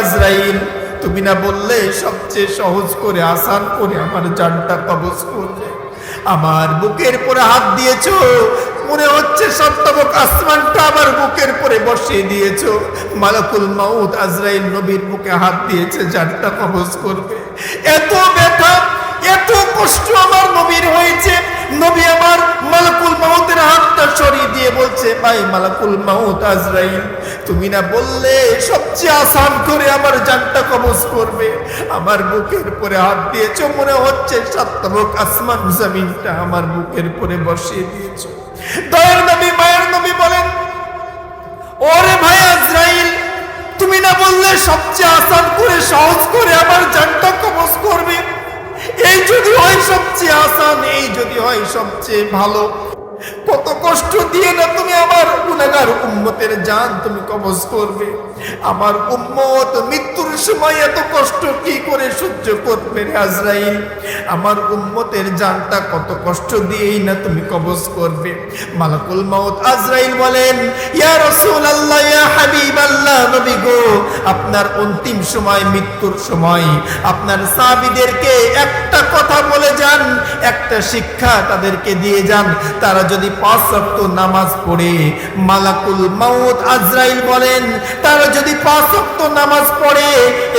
আজরাইল, তুমি না বললে সবচেয়ে সহজ করে, আসান করে আমার জানটা কবজ করবে আমার বুকের পরে হাত দিয়েছ, মনে হচ্ছে সপ্তমক আসমানটা আমার বুকের পরে বসিয়ে দিয়েছ। মালাকুল মাউদ আজরাইল নবীর বুকে হাত দিয়েছে, জানটা কবজ করবে। এত ব্যথা, এত কষ্ট আমার নবীর হয়েছে। নবী আমার মালাকুল মাউতের হাতটা সরিয়ে দিয়ে বলছে, ভাই মালাকুল মাউত আজরাইল তুমি না বললে সবচেয়ে আসান করে আমার জানটা কবজ করবে। আমার বুকের পরে হাত দিয়েছ, মনে হচ্ছে সপ্তমক আসমান জমিনটা আমার বুকের পরে বসিয়ে দিয়েছ। দয়ের নবী, মায়ের নবী বলেন, ওরে ভাই আজরাইল, তুমি না বললে সবচেয়ে আসান করে, সহজ করে আমার জানটা কবজ করবে? এই যদি হয় সবচেয়ে আসান, এই যদি হয় সবচেয়ে ভালো। কত কষ্ট দিয়ে না তুমি আমার গুণাগার উম্মতের জান তুমি কবজ করবে? আমার উম্মত মৃত্যুর সময় এত কষ্ট কি করে সহ্য করবে আজরাইল? আমার উম্মতের জানটা কত কষ্ট দিয়েই না তুমি কবজ করবে? মালাকুল মাউত আজরাইল বলেন, ইয়া রাসূলুল্লাহ, ইয়া হাবিবাল্লাহ, নবী গো, আপনার অন্তিম সময়, মৃত্যুর সময়, আপনার সাহাবীদেরকে একটা কথা বলে যান, একটা শিক্ষা তাদেরকে দিয়ে যান, তারা যদি পাঁচ ওয়াক্ত নামাজ পড়ে, মালাকুল মাউত আজরাইল বলেন, তারা যদি পাঁচ ওয়াক্ত নামাজ পড়ে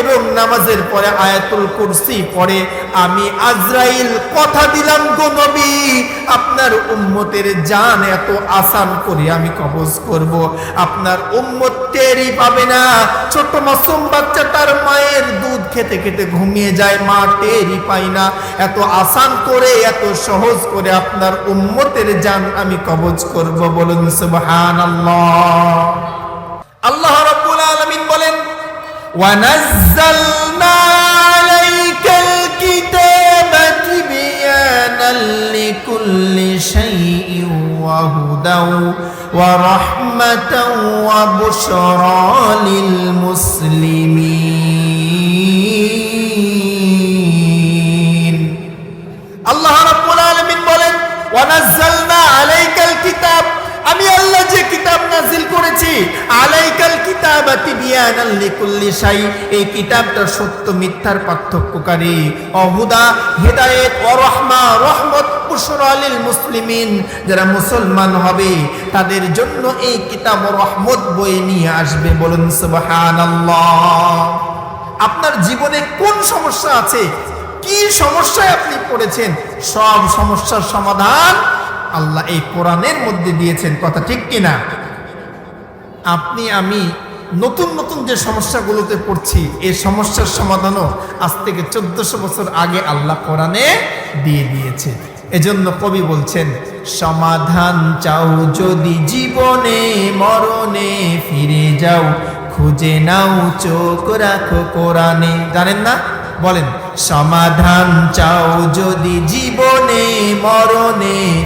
এবং নামাজের পরে আয়াতুল কুরসি পড়ে, আমি আজরাইল কথা দিলাম গো নবী, আপনার উম্মতের জান এত আসান করে আমি কবজ করব। আপনার উম্মত টেরই পাবে না। ছোট মাসুম বাচ্চা তার মায়ের দুধ খেতে খেতে ঘুমিয়ে যায়, মা টেরই পাই না। এত আসান করে, এত সহজ করে আপনার উম্মতের জান আমি কবজ করব বলুন সুবহানাল্লাহ। আল্লাহ রাব্বুল আলামিন বলেন, ওয়ানাজ্জালনা আলাইকাল কিতাবা তিবয়ানাল লিকুল্লি শাইইন ওয়া হুদাও ওয়া রাহমাতাও ওয়া বুশরা লিল মুসলিমিন। যে কিতাব নাজিল করেছি, আলাইকাল কিতাব লিকুল্লি শাই, এই কিতাবটা সত্য মিথ্যার পার্থক্যকারী। অহুদা, হেদায়েত ও রহমা রহমত, বুশরা লিল মুসলিমিন, যারা মুসলমান হবে, তাদের জন্য এই কিতাব রহমত বয়ে নিয়ে আসবে বলুন সুবহানাল্লাহ। আপনার জীবনে কোন সমস্যা আছে? কি সমস্যায় আপনি পড়েছেন? সব সমস্যার সমাধান আল্লাহ এই কোরআনের মধ্যে দিয়েছেন কথা ঠিক কিনা? আপনি, আমি নতুন নতুন যে সমস্যাগুলোতে পড়ছি, এই সমস্যার সমাধানও আজ থেকে চোদ্দশো বছর আগে আল্লাহ কোরআনে দিয়ে দিয়েছে। এজন্য কবি বলছেন, সমাধান চাও যদি জীবনে, মরণে ফিরে যাও, খুঁজে নাও, চোখ রাখো কোরআনে। জানেন না? বলেন, সমাধান চাও যদি জীবনে, মরণে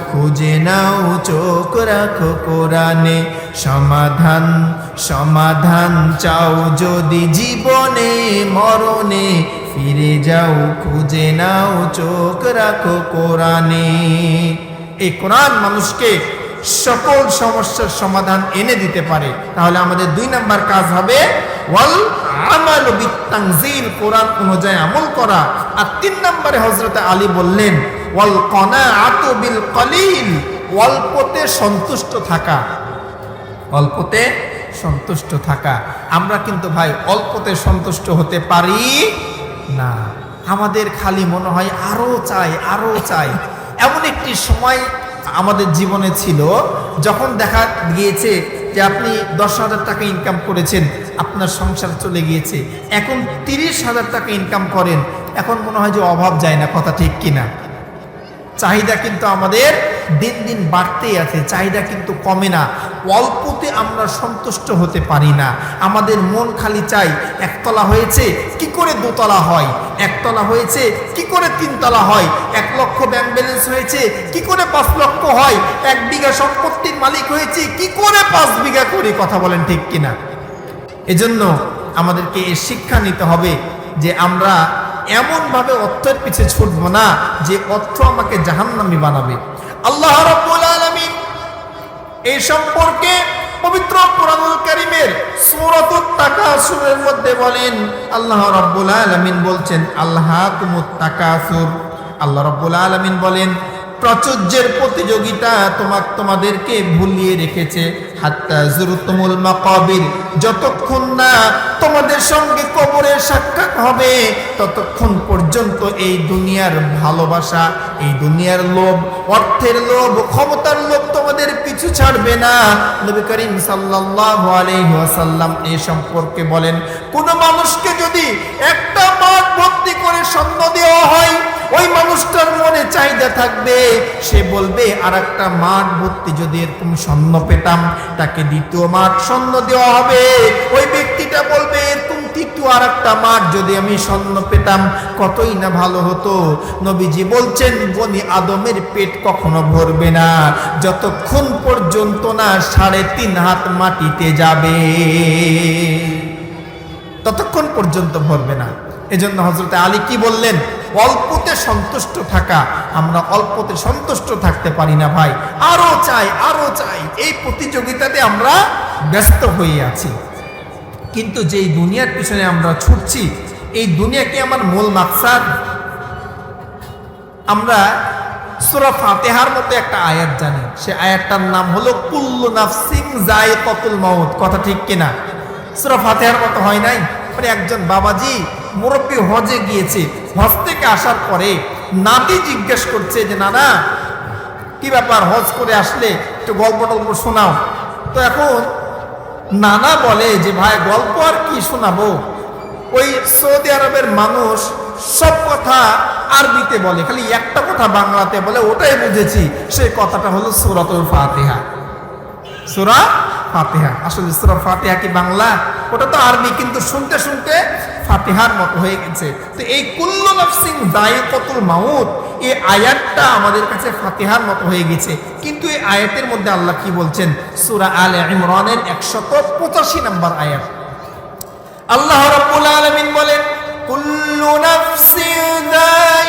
খুঁজে নাও, চোখ রাখো কোরআনে। সমাধান সমাধান চাও যদি জীবনে, মরণে। ফিরে যাও, খুঁজে নাও, চোখ রাখো কোরআনে। এই কোরআন মানুষকে সকল সমস্যার সমাধান এনে দিতে পারে। তাহলে আমাদের দুই নাম্বার কাজ হবে, ওয়াল আমাল বিতানজিল কোরআন অনুযায়ী আমল করা। আর তিন নম্বরে হযরত আলী বললেন, ওয়াল কনাআতু বিল কলিল অল্পতে সন্তুষ্ট থাকা। অল্পতে সন্তুষ্ট থাকা। আমরা কিন্তু ভাই অল্পতে সন্তুষ্ট হতে পারি না। আমাদের খালি মনে হয় আরও চাই আরও চাই। এমন একটি সময় আমাদের জীবনে ছিল, যখন দেখা গিয়েছে যে আপনি দশ হাজার টাকা ইনকাম করেছেন, আপনার সংসার চলে গিয়েছে। এখন তিরিশ হাজার টাকা ইনকাম করেন, এখন মনে হয় যে অভাব যায় না, কথা ঠিক কিনা? চাহিদা কিন্তু আমাদের দিন দিন বাড়তেই আছে, চাহিদা কিন্তু কমে না। অল্পতে আমরা সন্তুষ্ট হতে পারি না। আমাদের মন খালি চাই, একতলা হয়েছে, কি করে দোতলা হয়? একতলা হয়েছে, কি করে তিনতলা হয়? এক লক্ষ ব্যাংক ব্যালেন্স হয়েছে, কি করে পাঁচ লক্ষ হয়? এক বিঘা সম্পত্তির মালিক হয়েছে, কি করে পাঁচ বিঘা করে? কথা বলেন ঠিক কিনা? এজন্য আমাদেরকে এর শিক্ষা নিতে হবে যে আমরা এমনভাবে অর্থের পিছে ছুটবো না যে অর্থ আমাকে জাহান্নামি বানাবে। আল্লাহ রব্বুল আলামিন এই সম্পর্কে পবিত্র কোরআনুল কারীমের সূরাতুত তাকাসুরের মধ্যে বলেন, আল্লাহ রাব্বুল আলামিন বলছেন আল্লাহ তুমুত তাকাসুর আল্লাহ রাব্বুল আলামিন বলেন প্রাচুর্যের প্রতিযোগিতা তোমাক তোমাদেরকে ভুলিয়ে রেখেছে। জুরুতুমুল যতক্ষণ না তোমাদের সঙ্গে কবরের সাক্ষাৎ হবে, ততক্ষণ পর্যন্ত এই দুনিয়ার ভালোবাসা, এই দুনিয়ার লোভ, অর্থের লোভ, ক্ষমতার লোভ তোমাদের পিছু ছাড়বে না। নবী করিম সাল্লাল্লাহু আলাইহি ওয়াসাল্লাম এই সম্পর্কে বলেন, কোন মানুষকে যদি একটা মাঠ ভর্তি করে স্বর্ণ দেওয়া হয় ওই মানুষটার মনে চাহিদা থাকবে। সে বলবে আর একটা মাঠ ভর্তি যদি এরকম স্বর্ণ পেতাম, তাকে দ্বিতীয় মাঠ স্বর্ণ দেওয়া হবে। ওই ব্যক্তিটা বলবে, এরকম তৃতীয় আর একটা মাঠ যদি আমি স্বর্ণ পেতাম, কতই না ভালো হতো? নবীজি বলছেন, বনি আদমের পেট কখনো ভরবে না। যতক্ষণ পর্যন্ত না সাড়ে তিন হাত মাটিতে যাবে, ততক্ষণ পর্যন্ত ভরবে না। এজন্য হজরত আলী কি বললেন? অল্পতে সন্তুষ্ট থাকা, আমরা অল্পতে সন্তুষ্ট থাকতে পারি না ভাই। আরও চাই আরও চাই। এই প্রতিযোগিতাতে আমরা ব্যস্ত হয়ে আছি। কিন্তু যেই দুনিয়ার পিছনে আমরা ছুটছি, এই দুনিয়া কি আমার মূল মাকসাদ? আমরা সুরা ফাতেহার মতো একটা আয়াত জানি। সে আয়াতটার নাম হলো, কুল্লু নাফসিং জায় কতুল মাউত। কথা ঠিক কিনা? সুরা ফাতেহার মতো হয় নাই? মানে একজন বাবাজি, মুরব্বী হজে গিয়েছে, হজ থেকে আসার পরে নাতি জিজ্ঞেস করছে যে, নানা, কি ব্যাপার? হজ করে আসলে? একটু গল্প টল্প শোনাও। তো এখন নানা বলে যে, ভাই, গল্প আর কি শোনাবো? ওই সৌদি আরবের মানুষ সব কথা আরবিতে বলে, খালি একটা কথা বাংলাতে বলে, ওটাই বুঝেছি। সেই কথাটা হলো সুরাতুল ফাতেহা। সুরা ফাতিহা। আসলে সুরা ফাতিহা কি বাংলা? ওটা তো আরবি, কিন্তু শুনতে শুনতে ফাতিহার মতো হয়ে গেছে। তো এই কুল্লু নফসিং দায়কতুল মাউত, এই আয়াতটা আমাদের কাছে ফাতিহার মতো হয়ে গেছে। কিন্তু এই আয়াতের মধ্যে আল্লাহ কি বলছেন? সুরা আলে ইমরানের একশত পঁচাশি নম্বর আয়াত। আল্লাহ রাব্বুল আলামিন বলেন, কুল্লু নাফসিন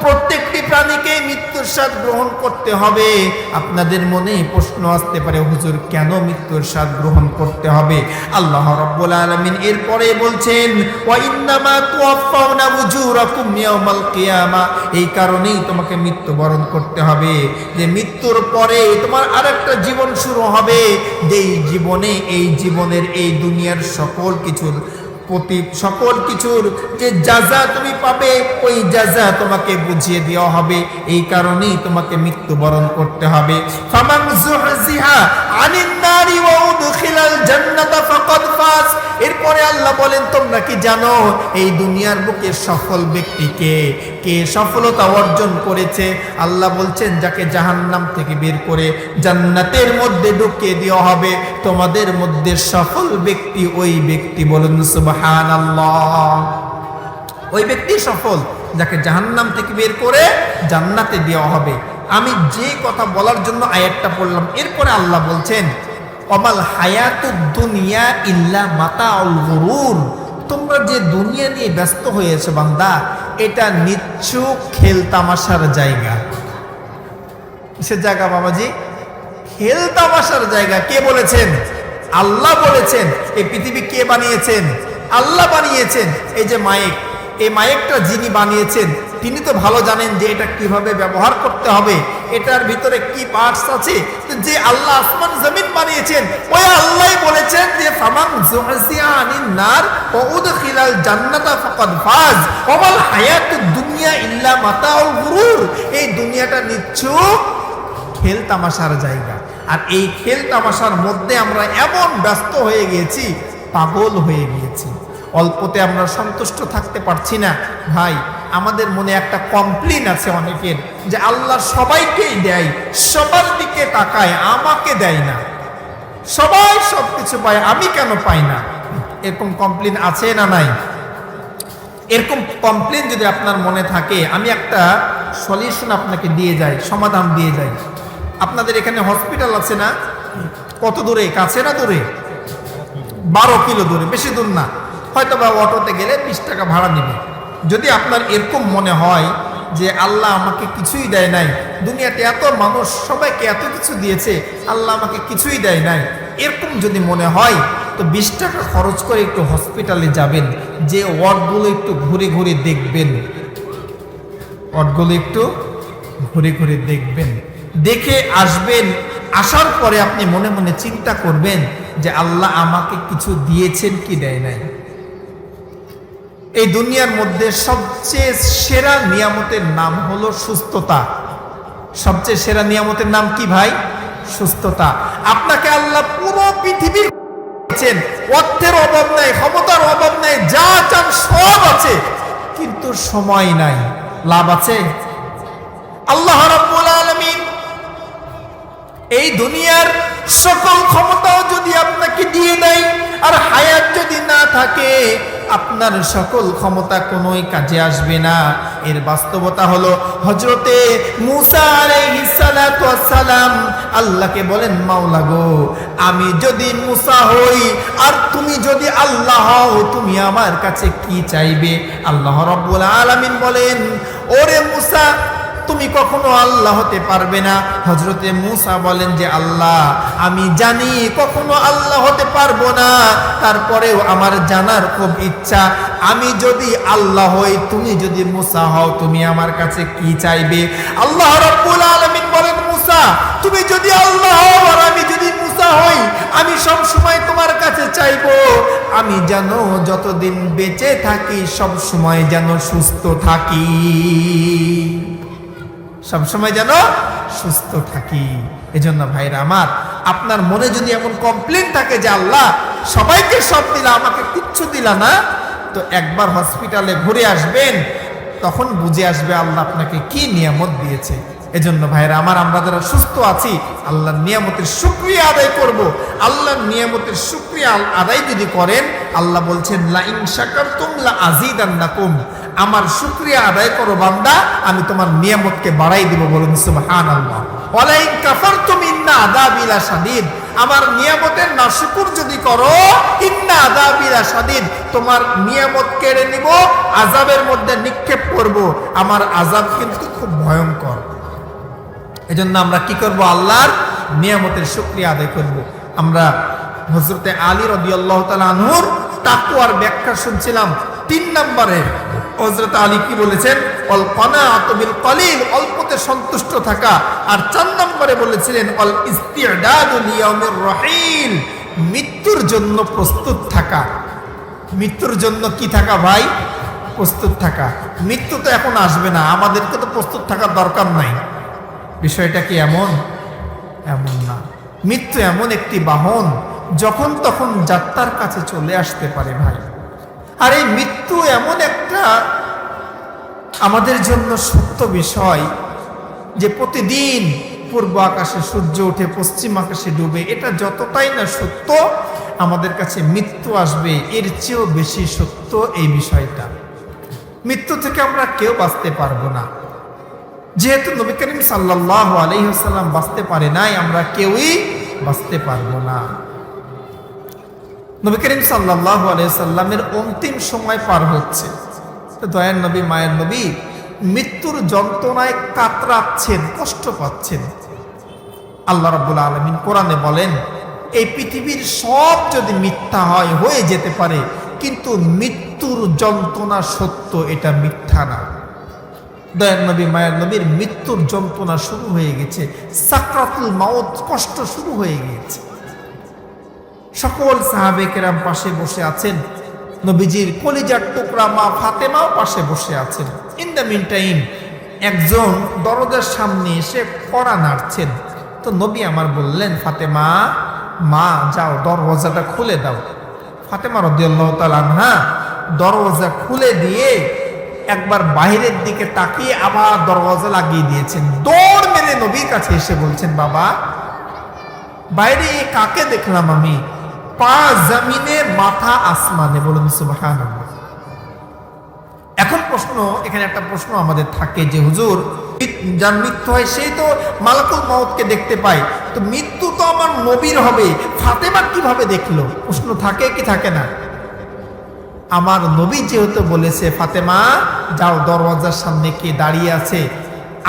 প্রত্যেকটি প্রাণীকে মৃত্যুর স্বাদ গ্রহণ করতে হবে। আপনাদের মনে প্রশ্ন আসতে পারে, হুজুর, কেন মৃত্যুর স্বাদ গ্রহণ করতে হবে? আল্লাহ রাব্বুল আলামিন এরপরে বলছেন এই কারণেই তোমাকে মৃত্যুবরণ করতে হবে। যে মৃত্যুর পরে তোমার আরেকটা জীবন শুরু হবে। যেই জীবনে, এই জীবনের এই দুনিয়ার সকল কিছুর প্রতি সকল কিছুর যে যাজা তুমি পাবে, ওই যাজা তোমাকে বুঝিয়ে দেওয়া হবে। এই কারণেই তোমাকে মৃত্যুবরণ করতে হবে। এরপরে আল্লাহ বলেন, তোমরা কি জানো এই দুনিয়ার বুকে সফল ব্যক্তিকে কে সফলতা অর্জন করেছে? আল্লাহ বলছেন, যাকে জাহান্নাম থেকে বের করে জান্নাতের মধ্যে ঢুকিয়ে দেওয়া হবে, তোমাদের মধ্যে সফল ব্যক্তি ওই ব্যক্তি। বলুন, সুবহানাল্লাহ। ওই ব্যক্তি সফল, যাকে জাহান্নাম থেকে বের করে জান্নাতে দেওয়া হবে। আমি যে কথা বলার জন্য আয়াতটা পড়লাম, এরপরে আল্লাহ বলছেন, অমাল হায়াতুদ দুনিয়া ইল্লা মাতা অল গরুর। তোমরা যে দুনিয়া নিয়ে ব্যস্ত হয়েছে বান্দা, এটা নিচ্ছুক খেল তামাশার জায়গা। কিসের জায়গা বাবাজি, খেল তামাশার জায়গা। কে বলেছেন? আল্লাহ বলেছেন। এই পৃথিবী কে বানিয়েছেন? আল্লাহ বানিয়েছেন। এই যে মাইক এই মাইকটা যিনি বানিয়েছেন তিনি তো ভালো জানেন যে এটা কীভাবে ব্যবহার করতে হবে, এটার ভিতরে কি পার্টস আছে। যে আল্লাহ আসমান জমিন বানিয়েছেন, ওই আল্লাহ বলেছেন যে, ফামান জুহসিয়া আনিন নার ওয়া উদখিলাল জান্নাতা ফাকাদ ফাজ ওয়াল হায়াতুদ দুনিয়া ইল্লা মাতাউল গুরুর। এই দুনিয়াটা নিচ্ছুক খেল তামাশার জায়গা। আর এই খেল তামাশার মধ্যে আমরা এমন ব্যস্ত হয়ে গিয়েছি, পাগল হয়ে গিয়েছি। অল্পতে আমরা সন্তুষ্ট থাকতে পারছি না। ভাই আমাদের মনে একটা কমপ্লেন আছে অনেকের, যে আল্লাহ সবাইকেই দেয়, সবার দিকে তাকায়, আমাকে দেয় না। সবাই সব কিছু পায়, আমি কেন পাই না? এরকম কমপ্লেন আছে না নাই? এরকম কমপ্লেন যদি আপনার মনে থাকে, আমি একটা সলিউশন আপনাকে দিয়ে যাই, সমাধান দিয়ে যাই। আপনাদের এখানে হসপিটাল আছে না? কত দূরে? কাছে না দূরে? বারো কিলো দূরে, বেশি দূর না। হয়তো বা অটোতে গেলে বিশ টাকা ভাড়া নেবে। যদি আপনার এরকম মনে হয় যে আল্লাহ আমাকে কিছুই দেয় নাই, দুনিয়াতে এত মানুষ সবাইকে এত কিছু দিয়েছে, আল্লাহ আমাকে কিছুই দেয় নাই, এরকম যদি মনে হয়, তো বিশ টাকা খরচ করে একটু হসপিটালে যাবেন, যে ওয়ার্ডগুলো একটু ঘুরে ঘুরে দেখবেন। ওয়ার্ডগুলো একটু ঘুরে ঘুরে দেখবেন। দেখে আসবেন, আসার পরে আপনি মনে মনে চিন্তা করবেন যে আল্লাহ আমাকে কিছু দিয়েছেন কি দেয় নাই। এই দুনিয়ার মধ্যে সবচেয়ে সেরা নিয়ামতের নাম হলো সুস্থতা। সবচেয়ে সেরা নিয়ামতের নাম কি ভাই? সুস্থতা। আপনাকে আল্লাহ পুরো পৃথিবীর। অর্থের অভাব নাই, ক্ষমতার অভাব নাই, যা চান সব আছে, কিন্তু সময় নাই। লাভ আছে? আল্লাহ রাব্বুল আলামিন এই দুনিয়ার সকল ক্ষমতাও যদি আপনাকে দিয়ে দেয়, আর হায়াত যদি না থাকে, আপনার সকল ক্ষমতা কোনোই কাজে আসবে না। এর বাস্তবতা হলো হজরতে সালাম আল্লাহকে বলেন, মাওলা গো, আমি যদি মুসা হই, আর তুমি যদি আল্লাহ হও, তুমি আমার কাছে কি চাইবে? আল্লাহ রাব্বুল আলামিন বলেন, ওরে মুসা তুমি কখনো আল্লাহ হতে পারবে না। হজরতে মুসা বলেন যে, আল্লাহ, আমি জানি কখনো আল্লাহ হতে পারব না। তারপরেও আমার জানার খুব ইচ্ছা। আমি যদি আল্লাহ হই, তুমি যদি মুসা হও, তুমি আমার কাছে কি চাইবে? আল্লাহ রাব্বুল আলামিন বলেন, মুসা, তুমি যদি আল্লাহ হও আর আমি যদি মুসা হই, আমি সব সময় তোমার কাছে চাইব। আমি যেন যতদিন বেঁচে থাকি, সব সময় যেন সুস্থ থাকি। সবসময় যেন সুস্থ থাকি। এজন্য ভাইরা আমার, আপনার মনে যদি এমন কমপ্লেন থাকে যে আল্লাহ সবাইকে সব দিলা, আমাকে কিচ্ছু দিলা না, তো একবার হসপিটালে ঘুরে আসবেন, তখন বুঝে আসবে আল্লাহ আপনাকে কি নিয়ামত দিয়েছে। এজন্য ভাইরা আমার, আমরা যারা সুস্থ আছি, আল্লাহর নিয়ামতের শুক্রিয়া আদায় করব। আল্লাহর নিয়ামতের শুক্রিয়া আদায় যদি করেন, আল্লাহ বলছেন, লা ইন শাকারতুম লা আযীদান্নাকুম। আমার শুক্রিয়া আদায় করো বান্দা, আমি তোমার নিয়ামতকে বাড়াই দিব বলুন সুবহানাল্লাহ। ওয়ালা ইন কাফারতুম ইন্না আযাবি লাশাদীদ আমার নিয়ামতের না শুকুর যদি করো, ইন্না আযাবি লাশাদীদ তোমার নিয়ামত কেড়ে নিব, আযাবের মধ্যে নিক্ষেপ করব। আমার আযাব কিন্তু খুব ভয়ঙ্কর। এজন্য আমরা কি করব? আল্লাহর নিয়ামতের শুক্রিয়া আদায় করব। আমরা হজরতে আলী রবি আল্লাহ আনহুর তাকুয়ার ব্যাখ্যা শুনছিলাম। তিন নম্বরে হজরত আলী কি বলেছেন? অল কনা আতবিল কলিল, অল্পতে সন্তুষ্ট থাকা। আর চার নম্বরে বলেছিলেন, অল ইস্তিয়াদাদুল ইয়াউমির রহিল, মৃত্যুর জন্য প্রস্তুত থাকা। মৃত্যুর জন্য কি থাকা ভাই? প্রস্তুত থাকা। মৃত্যু তো এখন আসবে না, আমাদেরকে তো প্রস্তুত থাকার দরকার নাই। বিষয়টা কি এমন? এমন না। মৃত্যু এমন একটি বাহন, যখন তখন যাত্রার কাছে চলে আসতে পারে ভাই। আর এই মৃত্যু এমন একটা আমাদের জন্য সত্য বিষয় যে প্রতিদিন পূর্ব আকাশে সূর্য ওঠে পশ্চিম আকাশে ডুবে, এটা যতটাই না সত্য, আমাদের কাছে মৃত্যু আসবে, এর চেয়েও বেশি সত্য এই বিষয়টা। মৃত্যু থেকে আমরা কেউ বাঁচতে পারব না। যেহেতু নবী করিম সাল্লাহ আলহিহাল্লাম বাঁচতে পারে নাই, আমরা কেউই বাঁচতে পারব না। নবী করিম সাল্লাহ আলহিহাল্লামের অন্তিম সময় পার হচ্ছে। তো দয়ার নবী, মায়ের নবী মৃত্যুর যন্ত্রণায় কাতরাচ্ছেন, কষ্ট পাচ্ছেন। আল্লাহ রাবুল আলমিন কোরআনে বলেন, এই পৃথিবীর সব যদি মিথ্যা হয়, হয়ে যেতে পারে, কিন্তু মৃত্যুর যন্ত্রণা সত্য, এটা মিথ্যা না। দয়ার নবী, মায়ের নবীর মৃত্যুর যন্ত্রণা শুরু হয়ে গেছে, সাকরাতুল মাউত কষ্ট শুরু হয়ে গিয়েছে। সকল সাহাবেকেরাম পাশে বসে আছেন। নবীজির কলিজার টুকরা মা ফাতেমাও পাশে বসে আছেন। ইন দ্য মিন টাইম একজন দরজার সামনে এসে কড়া নাড়ছেন। তো নবী আমার বললেন, ফাতেমা, মা, যাও, দরওয়াজাটা খুলে দাও। ফাতেমা রদিয়াল্লাহ তালানহা দরওয়াজা খুলে দিয়ে একবার বাইরের দিকে তাকিয়ে আবার দরওয়াজা লাগিয়ে দিয়েছেন। দৌড় মেরে নবীর কাছে এসে বলছেন, বাবা, বাইরে কাকে দেখলাম আমি? পা জামিনে, মাথা আসমানে বলুন সুবাহান এখন প্রশ্ন, এখানে একটা প্রশ্ন আমাদের থাকে যে, হুজুর যার মৃত্যু হয় সেই তো মালাকুল মাউতকে দেখতে পায়। তো মৃত্যু তো আমার নবীর হবে, ফাতেমা কীভাবে দেখল? প্রশ্ন থাকে কি থাকে না? আমার নবী যেহেতু বলেছে, ফাতেমা, যাও দরওয়াজার সামনে কে দাঁড়িয়ে আছে।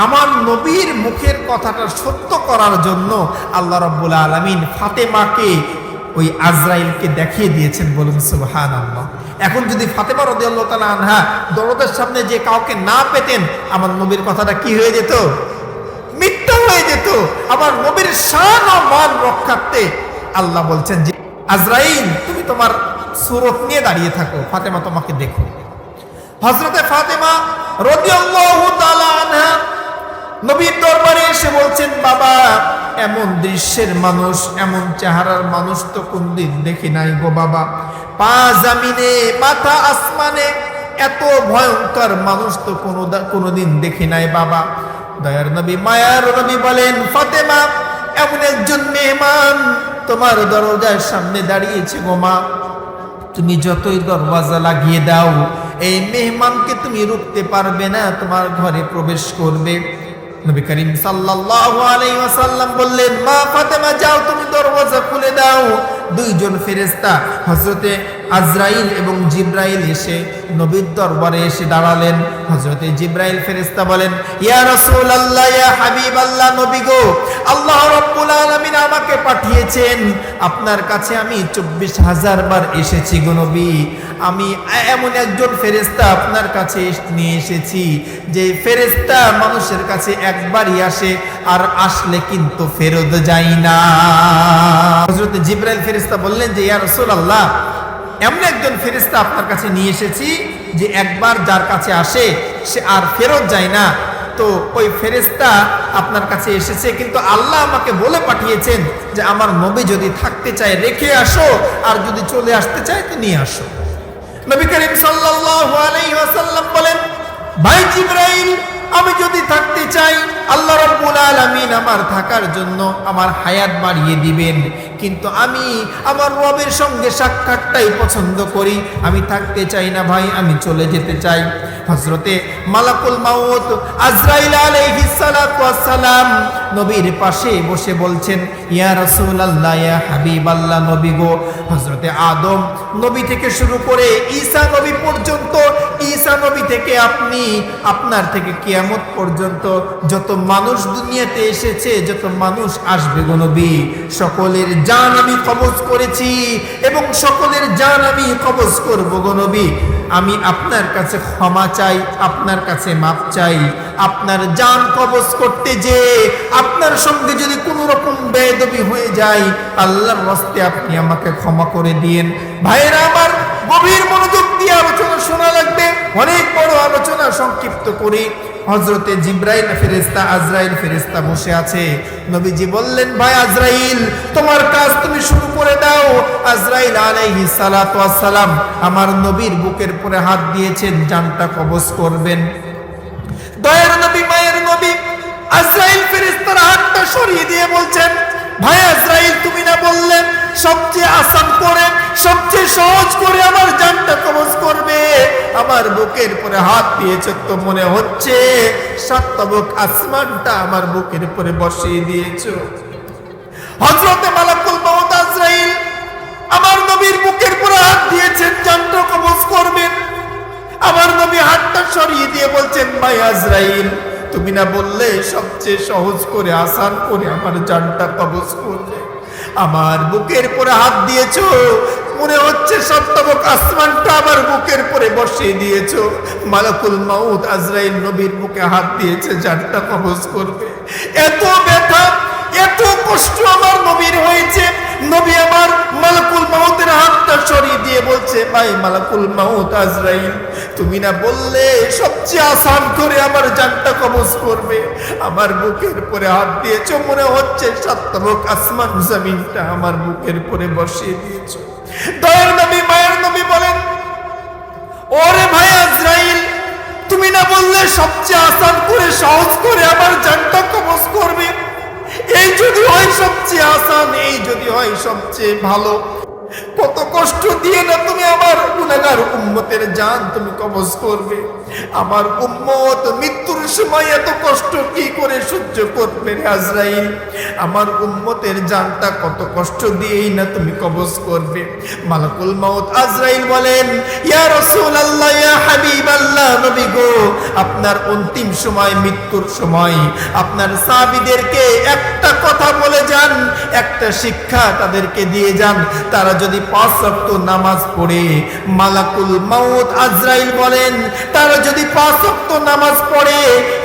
আমার নবীর মুখের কথাটা সত্য করার জন্য আল্লাহ রব্বুল আলমিন ফাতেমাকে ওই আজরাইলকে দেখিয়ে দিয়েছেন বলুন সুবহান আল্লাহ এখন যদি ফাতেমা রদি আল্লাহ তালা আনহা দরজার সামনে যে কাউকে না পেতেন, আমার নবীর কথাটা কি হয়ে যেত? মিথ্যা হয়ে যেত। আমার নবীর শান ও মান রক্ষার্থে আল্লাহ বলছেন যে, আজরাইল, তুমি তোমার সুরত নিয়ে দাঁড়িয়ে থাকো, ফাতেমা তোমাকে দেখো হজরতে ফাতেমা রদিয়াল্লাহু তাআলা আনহা নবীর দরবারে এসে বলছেন, বাবা, এমন দৃশ্যের মানুষ, এমন চেহারার মানুষ তো কোনদিন দেখি নাই গো বাবা। পা জামিনে, মাথা আসমানে, এত ভয়ঙ্কর মানুষ তো কোনো কোনোদিন দেখি নাই বাবা। দয়ার নবী, মায়ার নবী বলেন, ফাতেমা, এমন একজন মেহমান তোমার দরজার সামনে দাঁড়িয়েছে গো মা। তুমি যতই দরওয়াজা লাগিয়ে দাও, এই মেহমানকে তুমি রুখতে পারবে না, তোমার ঘরে প্রবেশ করবে। নবী করিম সাল্লাল্লাহু আলাইহি ওয়াসাল্লাম বললেন, মা ফাতেমা, যাও তুমি দরওয়াজা খুলে দাও। দুইজন ফেরেশতা হযরতে আজরাইল এবং জিব্রাইল এসে নবীর দরবারে এসে দাঁড়ালেন। হযরতে জিব্রাইল ফেরেশতা বলেন, ইয়া রাসূলুল্লাহ, ইয়া হাবিবাল্লাহ, নবী গো, আল্লাহ রাব্বুল আলামিন আমাকে পাঠিয়েছেন। আপনার কাছে আমি চব্বিশ হাজার বার এসেছি গো নবী। আমি এমন একজন ফেরেশতা আপনার কাছে নিয়ে এসেছি, যে ফেরেশতা মানুষের কাছে একবারই আসে, আর আসলে কিন্তু ফেরত যায় না। হযরত জিব্রাইল ফেরেশতা বললেন যে, ইয়া রাসূলুল্লাহ এমন একজন ফেরিস্তা আপনার কাছে নিয়ে এসেছি যে একবার যার কাছে আসে, সে আর ফেরত যায় না। তো ওই ফেরেশতা আপনার কাছে এসেছে, কিন্তু আল্লাহ আমাকে বলে পাঠিয়েছেন যে আমার নবী যদি থাকতে চায়, রেখে আসো, আর যদি চলে আসতে চায়, তো নিয়ে আসো। নবী করিম সাল্লাল্লাহু আলাইহি ওয়াসাল্লাম বলেন, ভাই জিবরাইল, আমি যদি থাকতে চাই আল্লাহ রাব্বুল আলামিন আমার থাকার জন্য আমার হায়াত বাড়িয়ে দিবেন। কিন্তু আমি আমার রবের সঙ্গে সাক্ষাৎটাই পছন্দ করি। আমি থাকতে চাই না ভাই, আমি চলে যেতে চাই। হজরতে মালাকুল মাউত আজরাইল আলাইহিস সালাতু সালাম নবীর পাশে বসে বলছেন, ইয়া রাসূলুল্লাহ, ইয়া হাবিবাল্লাহ, নবী গো। হজরতে আদম নবী থেকে শুরু করে ঈসা নবী পর্যন্ত, ঈসা নবী থেকে আপনি, আপনার থেকে কিয়ামত পর্যন্ত যত মানুষ দুনিয়াতে এসেছে, যত মানুষ আসবে গো সকলের জান আমি কবজ করেছি এবং সকলের জান আমি কবজ করব গো আমি আপনার কাছে ক্ষমা চাই, আপনার কাছে মাপ চাই। আপনার জান কবজ করতে যে আপনার সঙ্গে যদি কোনো রকম বেদবি হয়ে যায়, আল্লাহর রাস্তে আপনি আমাকে ক্ষমা করে দিয়েন। ভাইয়েরা, আমার গভীর মনোযোগ দিয়ে আলোচনা শোনা লাগবে। অনেক বড় আলোচনা সংক্ষিপ্ত করি। হজরতে জিব্রাইল ফেরেস্তা আজরাইল ফেরেস্তা বসে আছে। নবীজি বললেন, ভাই আজরাইল, তোমার কাজ তুমি শুরু করে দাও। আজরাইল আলাইহি সালাতু সালাম আমার নবীর বুকের পরে হাত দিয়েছেন, জানটা কবজ করবেন। দয়ার নবী, মায়ের নবী, আজরাইল ফেরেস্তার হাতটা সরিয়ে দিয়ে বলছেন, ভাই আজরাইল, তুমি না বললেন সবচেয়ে আসান করে সবচেয়ে সহজ করে আমার জানটা কবজ করবে। আমার বুকের পরে হাত দিয়েছ তো মনে হচ্ছে সাতবক আসমানটা আমার বুকের পরে বসিয়ে দিয়েছ। হজরতে মালাকুল মাহমুদ আজরাইল আমার নবীর বুকের পরে হাত দিয়েছেন জানটা কবজ করবেন আমার নবী হাতটা সরিয়ে দিয়ে বলছেন, ভাই আজরাইল, তুমি না বললে সবচেয়ে সহজ করে আসান করে আমার জানটা কবজ করবে। আমার বুকের পরে হাত দিয়েছ। মনে হচ্ছে সপ্তমক আসমানটা আমার বুকের পরে বসিয়ে দিয়েছ। মালাকুল মাউদ আজরাইল নবীর বুকে হাত দিয়েছে যারটা কবজ করবে। এত ব্যথা, এত কষ্ট আমার নবীর হয়েছে। নবী আমার মালাকুল মাউতের হাতটা সরিয়ে দিয়ে বলছে, ভাই মালাকুল মাউত আজরাইল, তুমি না বললে সবচেয়ে আসান করে আমার জানটা কবজ করবে। আমার বুকের পরে হাত দিয়েছ, মনে হচ্ছে সপ্তমক আসমান জমিনটা আমার বুকের পরে বসিয়ে দিয়েছ। দয়ের নবী, মায়ের নবী বলেন, ওরে ভাই আজরাইল, তুমি না বললে সবচেয়ে আসান করে, সহজ করে আমার জানটা কবজ করবে। এই যদি হয় সবচেয়ে আসান এই যদি হয় সবচেয়ে ভালো। কত কষ্ট দিয়ে না তুমি আমার গুনাগার উম্মতের জান তুমি কবজ করবে। আমার উম্মত মৃত্যুর সময় এত কষ্ট কি করে সহ্য করবে আজরাইল? আমার উম্মতের জানটা কত কষ্ট দিয়েই না তুমি কবজ করবে। মালাকুল মাউত আজরাইল বলেন, ইয়া রাসূলুল্লাহ, ইয়া হাবিবাল্লাহ, নবী গো, আপনার অন্তিম সময় মৃত্যুর সময়। আপনার সাহাবীদেরকে একটা কথা বলে যান, একটা শিক্ষা তাদেরকে দিয়ে যান। তারা যদি পাঁচ নামাজ পড়ে মালাকুল মাউত আজরাইল বলেন, তারা যদি নামাজ পড়ে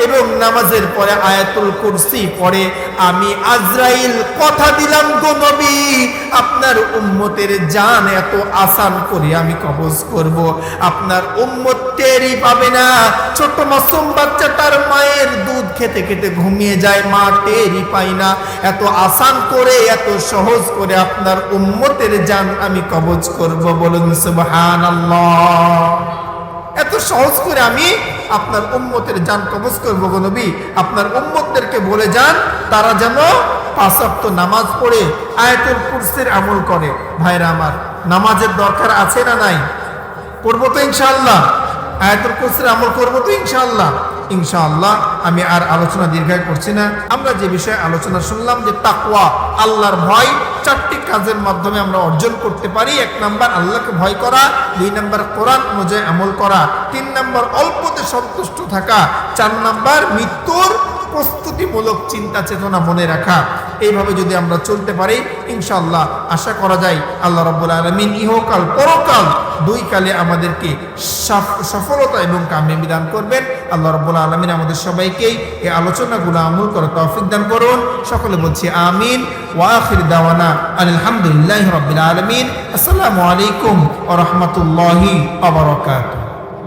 এবং নামাজের পরে আয়াতুল কুরসি পড়ে, আমি আজরাইল কথা দিলাম গো নবী, আপনার উম্মতের জান এত আসান করে আমি কবজ করব। আপনার উম্মত টেরই পাবে না। ছোট মাসুম বাচ্চা তার মায়ের দুধ খেতে খেতে ঘুমিয়ে যায়। মা টেরই পাই না। এত আসান করে, এত সহজ করে আপনার উম্মতের জান আমি কবজ করব বলুন সুবহানাল্লাহ। এত সহজ করে আমি আপনার উম্মতের জান কবজ করব নবী। আপনার উম্মতদেরকে বলে যান, তারা যেন পাঁচক্ত নামাজ পড়ে, আয়াতুল কুরসির আমল করে। ভাইরা আমার, নামাজের দরকার আছে না নাই? পড়ব তো ইনশাআল্লাহ। আয়াতুল কুরসির আমল করব তো ইনশাআল্লাহ। ইনশাআল্লাহ আমি আর আলোচনা দীর্ঘায় করছি না। আমরা যে বিষয়ে আলোচনা শুনলাম যে তাকওয়া, আল্লাহর ভয়, চারটি কাজের মাধ্যমে আমরা অর্জন করতে পারি। এক নাম্বার, আল্লাহকে ভয় করা। দুই নাম্বার, কোরআন অনুযায়ী আমল করা। তিন নাম্বার, অল্পতে সন্তুষ্ট থাকা। চার নাম্বার, মৃত্যুর প্রস্তুতিমূলক চিন্তা চেতনা মনে রাখা। এইভাবে যদি আমরা চলতে পারি, ইনশাআল্লাহ আশা করা যায় আল্লাহ রব্বুল আলমিন ইহকাল পরকাল দুই কালে আমাদেরকে সফলতা এবং কামিয়াবি দান করবেন। আল্লাহ রব্বুল আলমিন আমাদের সবাইকেই এই আলোচনাগুলো আমল করে তৌফিক দান করুন। সকলে বলছি আমিন। ওয়াখির দাওয়ানা আলহামদুলিল্লাহ রবিল আলমিন। আসসালামু আলাইকুম ওয়া রাহমাতুল্লাহি ওয়া বারাকাতুহু।